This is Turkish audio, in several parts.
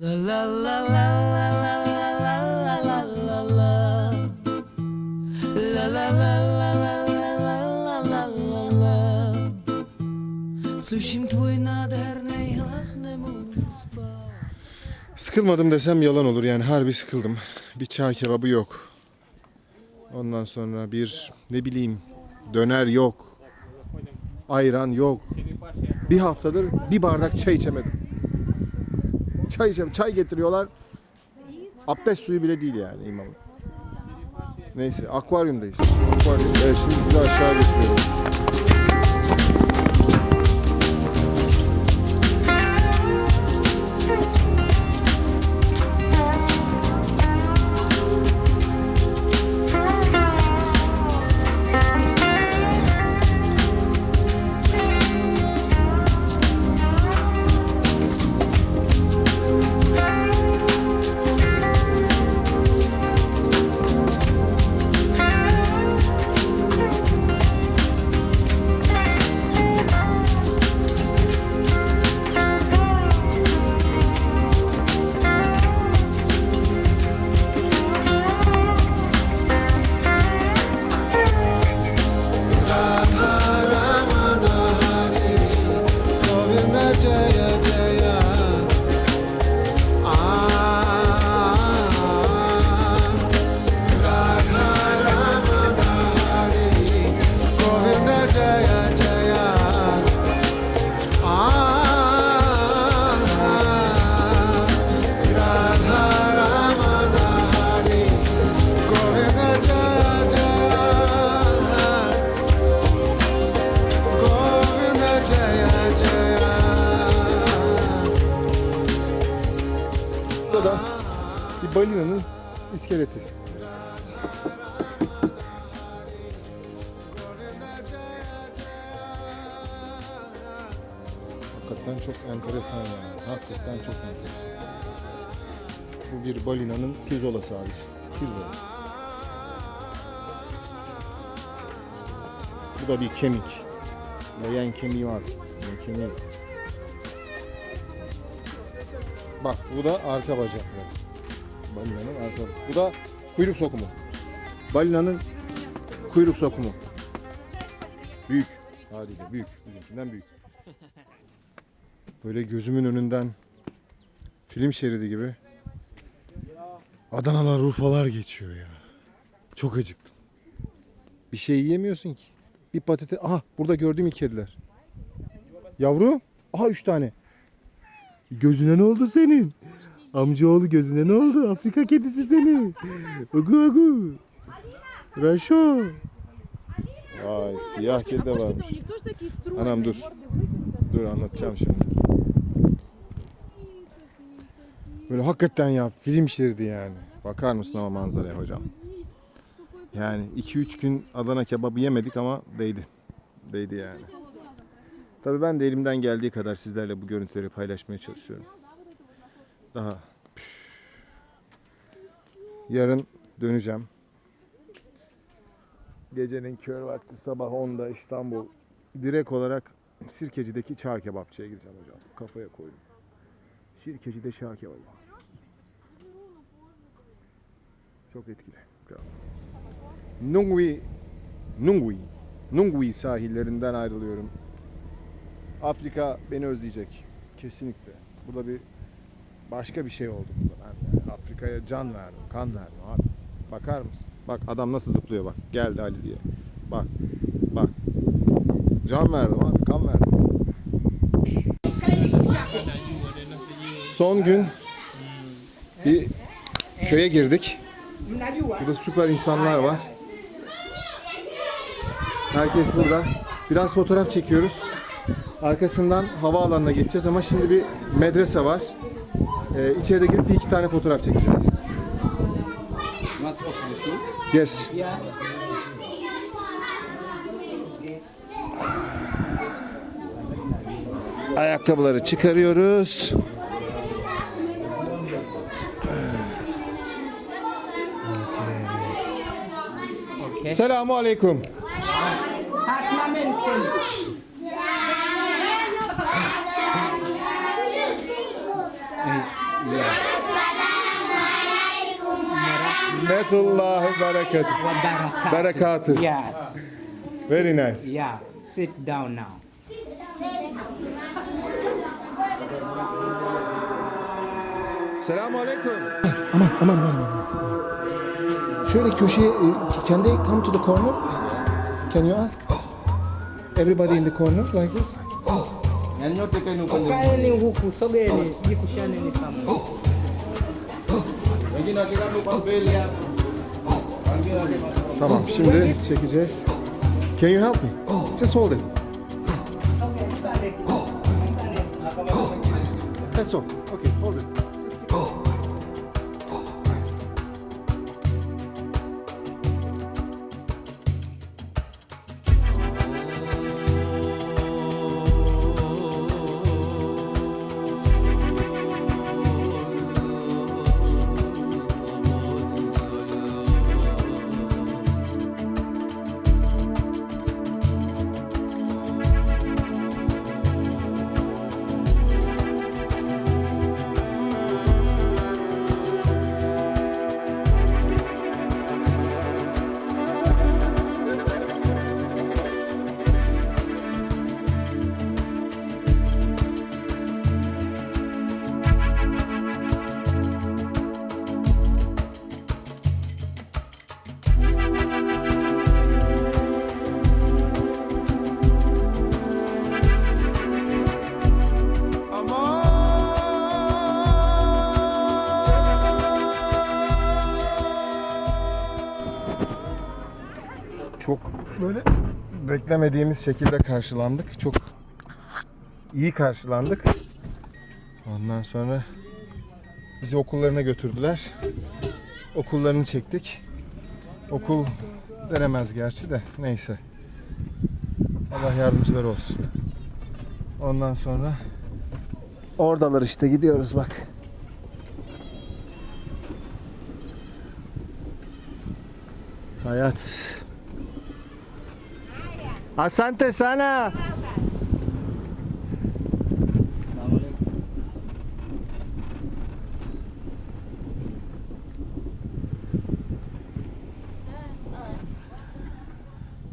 La la la la la la la la la la la. La la la la la la la la la la. Slyším tvůj nádherný hlas, nemůžu spát. Sıkılmadım desem yalan olur yani harbi sıkıldım. Bir çay kebabı yok. Ondan sonra bir ne bileyim döner yok. Ayran yok. Bir haftadır bir bardak çay içemedim. Çay içem, çay getiriyorlar. Abdest suyu bile değil yani imamın. Neyse akvaryumdayız. Akvaryum. Evet, şimdi bizi aşağı götürüyorum. Balinanın iskeleti. Hakikaten çok enteresan yani. Hakikaten çok enteresan. Bu bir balinanın pirzolası abi. Pirzola. Bu da bir kemik. Leyen kemiği var. Leyen kemiği. Bak bu da arka bacakları. Balinanın arka Bu da kuyruk sokumu. Balinanın kuyruk sokumu. Büyük. Haliyle büyük. Bizimkinden büyük. Böyle gözümün önünden film şeridi gibi Adanalar, Urfalar geçiyor ya. Çok acıktım. Bir şey yiyemiyorsun ki. Bir patates. Aha burada gördüğüm iki kediler. Yavru. Aha üç tane. Gözüne ne oldu senin? Amcaoğlu gözüne ne oldu? Afrika kedisi seni. Ugu ugu. Raşo. Vay siyah kedi de varmış. Anam dur. Dur anlatacağım şimdi. Böyle hakikaten ya film şeridi yani. Bakar mısın ama manzaraya hocam. Yani 2-3 gün Adana kebabı yemedik ama değdi. Değdi yani. Tabii ben de elimden geldiği kadar sizlerle bu görüntüleri paylaşmaya çalışıyorum. Daha yarın döneceğim. Gecenin kör vakti sabah 10'da İstanbul direkt olarak Sirkeci'deki çağ kebapçıya gideceğim hocam. Kafaya koydum. Sirkeci'de çağ kebabı. Çok etkili. Nungwi Nungwi Nungwi sahillerinden ayrılıyorum. Afrika beni özleyecek. Kesinlikle. Burada bir başka bir şey oldu burada. Ben Afrika'ya can verdim, kan verdim abi. Bakar mısın? Bak adam nasıl zıplıyor bak. Geldi Ali diye. Bak. Bak. Can verdim abi, kan verdim. Son gün bir köye girdik. Burada süper insanlar var. Herkes burada. Biraz fotoğraf çekiyoruz. Arkasından havaalanına geçeceğiz ama şimdi bir medrese var. Ee, içeride girip bir iki tane fotoğraf çekeceğiz. Must open the shoes. Yes. Yeah. Ayakkabıları çıkarıyoruz. Okay. Selamun aleyküm. Rahmetullahi berekatuh. Wabarakatuh. Berekatuh. Yes. Very nice. Yeah. Sit down now. Selamun aleyküm. Aman aman aman aman. Şöyle köşeye, e, can they come to the corner? Can you ask? Everybody in the corner like this? Kaeni huku, sogeni, jikushaneni pamoja. Tamam şimdi çekeceğiz. Can you help me? Just hold it. That's all. Okay, hold it. Beklemediğimiz şekilde karşılandık. Çok iyi karşılandık. Ondan sonra bizi okullarına götürdüler. Okullarını çektik. Okul veremez gerçi de neyse. Allah yardımcıları olsun. Ondan sonra oradalar işte gidiyoruz bak. Hayat. Asante sana.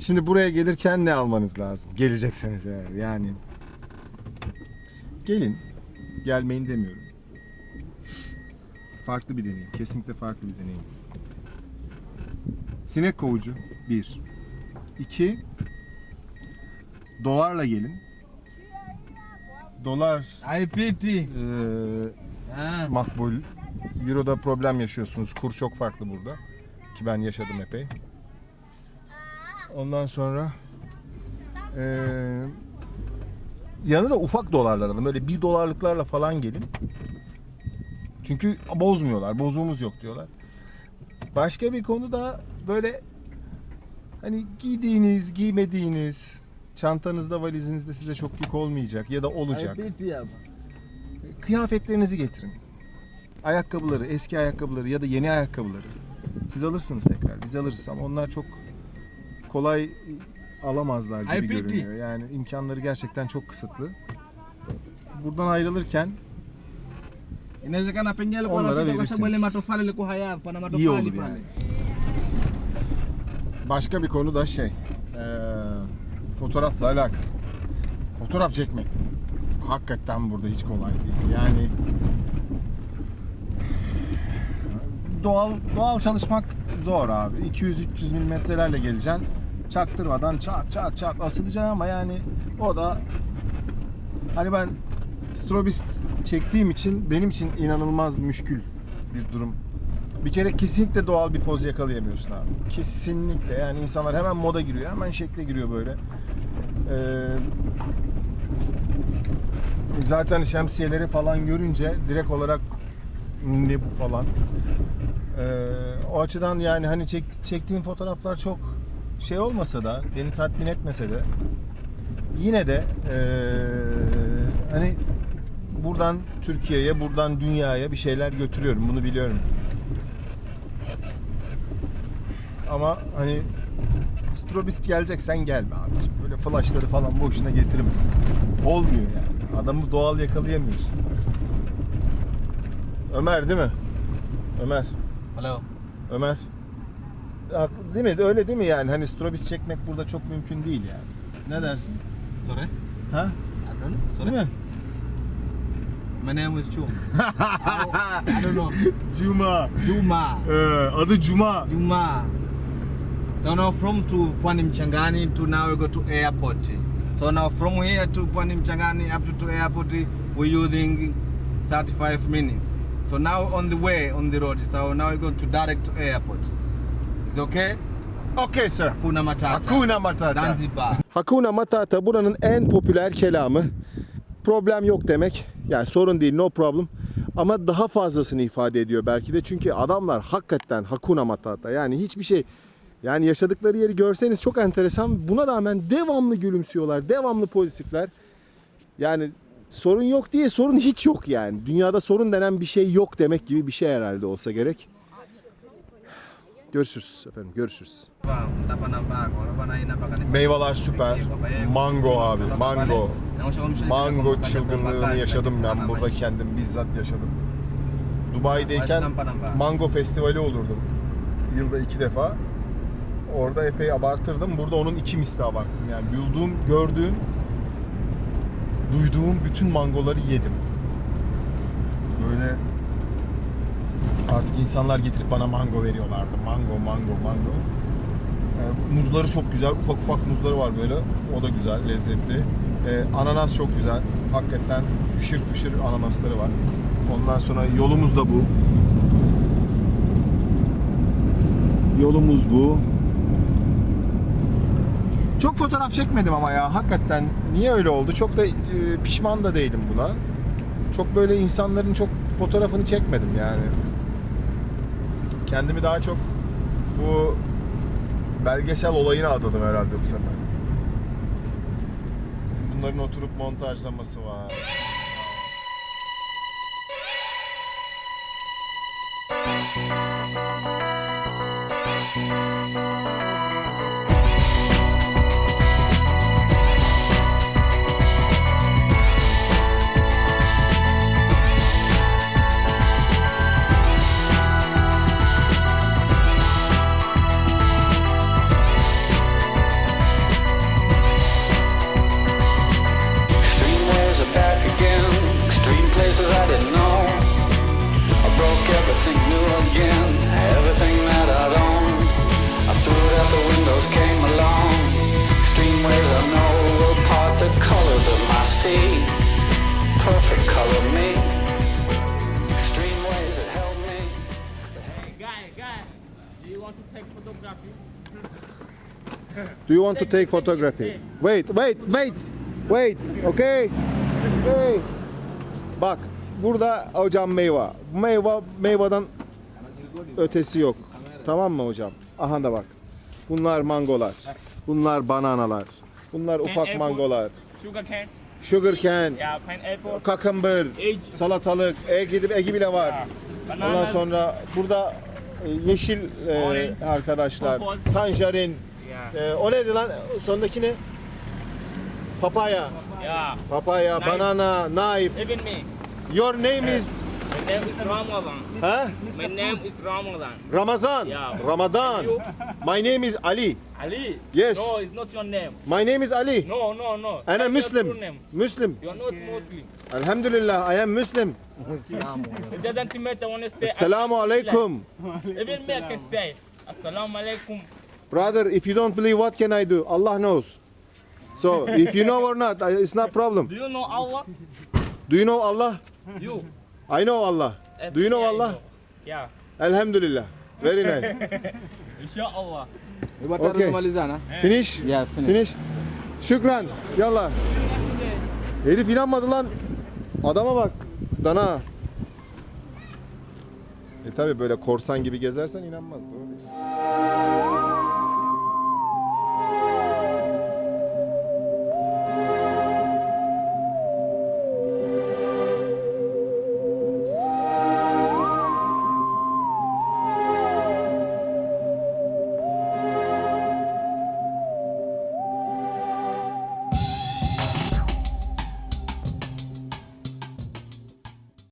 Şimdi buraya gelirken ne almanız lazım? Gelecekseniz eğer yani. Gelin. Gelmeyin demiyorum. Farklı bir deneyim. Kesinlikle farklı bir deneyim. Sinek kovucu. Bir. İki. Dolarla gelin. Dolar IPT. eee, makbul. Euro'da problem yaşıyorsunuz. Kur çok farklı burada. Ki ben yaşadım epey. Ondan sonra eee yanınıza ufak dolarlar alın. Böyle bir dolarlıklarla falan gelin. Çünkü bozmuyorlar. Bozuğumuz yok diyorlar. Başka bir konu da böyle hani giydiğiniz, giymediğiniz, çantanızda, valizinizde size çok yük olmayacak ya da olacak. Kıyafetlerinizi getirin. Ayakkabıları, eski ayakkabıları ya da yeni ayakkabıları. Siz alırsınız tekrar. Biz alırız ama onlar çok kolay alamazlar gibi görünüyor. Yani imkanları gerçekten çok kısıtlı. Buradan ayrılırken Inawezekana pengine alikuwa Onlara anapita kwa sababu ile verirsiniz. matofali yalikuwa haya pana iyi matofali olur pale. yani. Başka bir konu da şey, eee, fotoğrafla alakalı. Fotoğraf çekmek hakikaten burada hiç kolay değil. Yani doğal doğal çalışmak zor abi. 200-300 milimetrelerle geleceksin. Çaktırmadan çat çat çat asılacaksın ama yani o da hani ben strobist çektiğim için benim için inanılmaz müşkül bir durum. Bir kere kesinlikle doğal bir poz yakalayamıyorsun abi. Kesinlikle yani insanlar hemen moda giriyor, hemen şekle giriyor böyle. Ee, zaten şemsiyeleri falan görünce direkt olarak ne bu falan. Ee, o açıdan yani hani çek, çektiğim fotoğraflar çok şey olmasa da beni tatmin etmese de yine de ee, hani buradan Türkiye'ye, buradan dünyaya bir şeyler götürüyorum. Bunu biliyorum. Ama hani strobist geleceksen gelme abiciğim. Böyle flashları falan boşuna getirme. Olmuyor yani. Adamı doğal yakalayamıyorsun. Ömer değil mi? Ömer. Hello. Ömer. Haklı- Değil mi? Öyle değil mi yani? Hani strobis çekmek burada çok mümkün değil yani. Ne dersin? Sorry? Ha? Don't know. Değil mi? My name is Chum. I don't know. Cuma. Juma. Ee, adı Cuma. Juma. So now from to Pwani Mchangani to now we go to airport. So now from here to Pwani Mchangani up to, to airport we're using 35 minutes. So now on the way on the road. So now we're going to direct to airport. Is okay? Okay sir. Hakuna Matata. Hakuna Matata. Zanzibar. Hakuna Matata buranın en popüler kelamı. Problem yok demek. Yani sorun değil no problem. Ama daha fazlasını ifade ediyor belki de. Çünkü adamlar hakikaten Hakuna Matata. Yani hiçbir şey yani yaşadıkları yeri görseniz çok enteresan. Buna rağmen devamlı gülümsüyorlar. Devamlı pozitifler. Yani sorun yok diye sorun hiç yok yani. Dünyada sorun denen bir şey yok demek gibi bir şey herhalde olsa gerek. Görüşürüz efendim. Görüşürüz. Meyveler süper. Mango abi, mango. Mango çılgınlığını yaşadım ben burada kendim bizzat yaşadım. Dubai'deyken mango festivali olurdu. Yılda iki defa. Orada epey abartırdım. Burada onun iki misli abarttım. Yani bulduğum, gördüğüm, duyduğum bütün mangoları yedim. Böyle artık insanlar getirip bana mango veriyorlardı. Mango, mango, mango. Yani muzları çok güzel. Ufak ufak muzları var böyle. O da güzel, lezzetli. Ee, ananas çok güzel. Hakikaten fışır fışır ananasları var. Ondan sonra yolumuz da bu. Yolumuz bu. Çok fotoğraf çekmedim ama ya hakikaten niye öyle oldu? Çok da e, pişman da değilim buna. Çok böyle insanların çok fotoğrafını çekmedim yani. Kendimi daha çok bu belgesel olayına adadım herhalde bu sefer. Bunların oturup montajlaması var. Extreme do you want to take photography? Do you want to take photography? Wait, wait, wait. Wait. Okay. Okay. Bak burada hocam meyve. Meyve meyveden ötesi yok. Tamam mı hocam? Aha da bak. Bunlar mangolar. Bunlar bananalar. Bunlar ufak mangolar. Sugar cane? Sugar cane, Yeah, pineapple. cucumber, Age. salatalık, egi, egi bile var. Banana. Ondan sonra burada e, yeşil e, arkadaşlar, Purple. tanjarin, Yeah. e, o neydi lan? Sondaki ne? Papaya. Yeah. Papaya, Knife. banana, knife. Even me. Your name is My name is Ramadan. ha? My name is Ramadan. Ramazan. Yeah. Ramadan. You? My name is Ali. Ali? Yes. No, it's not your name. My name is Ali. No, no, no. And I'm Muslim. Muslim. You are not Muslim. Alhamdulillah, I am Muslim. It doesn't matter when you say Assalamu alaikum. Even me I can say Assalamu alaikum. Brother, if you don't believe, what can I do? Allah knows. So, if you know or not, it's not problem. Do you know Allah? Do you know Allah? You. I know Allah. Do you know Allah? Yeah. Alhamdulillah. Very nice. Inshallah. Okay. Finish? Yeah, Finish. Şükran. Yallah. Herif inanmadı lan. Adama bak. Dana. E tabi böyle korsan gibi gezersen inanmaz. Doğru.